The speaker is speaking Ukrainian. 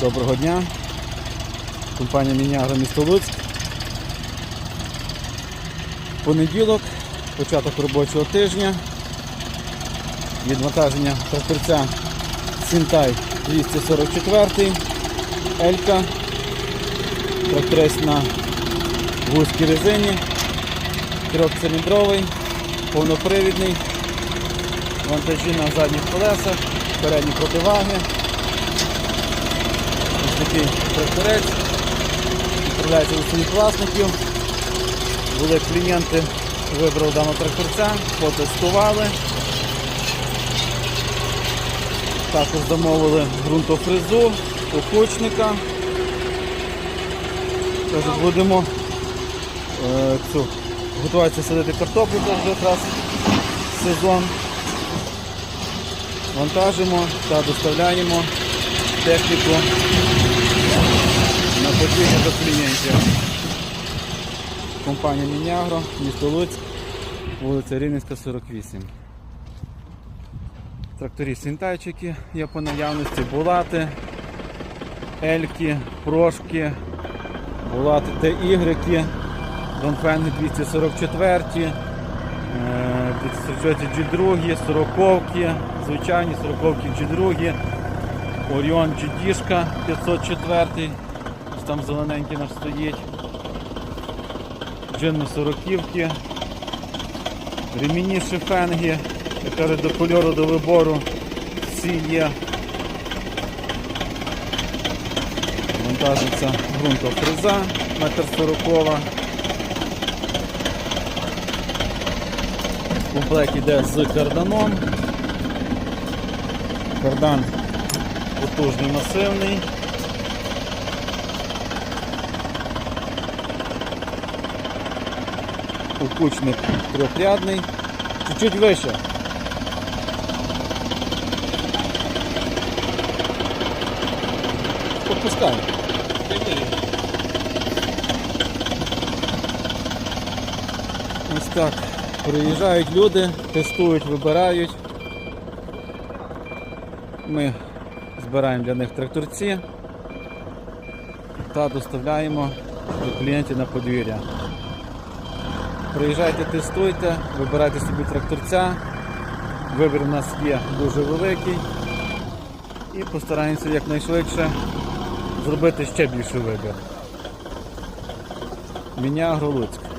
Доброго дня. Компанія Мінягро місто Луцьк. Понеділок, початок робочого тижня. Відвантаження тракторця Сінтай 244 Елька. Тракторець на вузькій резині. Трьохциліндровий, повнопривідний. Вантажі на задніх колесах, передні противаги. Такий тракторець. Відправляється до своїх власників. Були клієнти, вибрали даного тракторця, потестували. Також замовили ґрунтофрезу, окучника. Кажуть, будемо е, готуватися садити картоплю, вже якраз сезон. Вантажимо та доставляємо техніку подвір'я до клієнтів. Компанія Мінягро, місто Луцьк, вулиця Рівненська, 48. Тракторі синтайчики є по наявності, булати, ельки, прошки, булати Т-ігреки, Донфенги 244, е, 244 G2, 40 звичайні 40 G2, Оріон G-дішка 504, ось там зелененький наш стоїть. Джинми сороківки, ремінні шифенги, кажуть, до кольору, до вибору всі є. Вантажиться ґрунтофреза, метр сорокова. Комплект йде з карданом. Кардан потужний, масивний. Укучник трьохрядний. Чуть-чуть вище. Попускай. Ось так. Приїжджають люди, тестують, вибирають. Ми збираємо для них тракторці та доставляємо до клієнтів на подвір'я. Приїжджайте, тестуйте, вибирайте собі тракторця. Вибір у нас є дуже великий. І постараємося якнайшвидше зробити ще більший вибір. Міня Луцьк.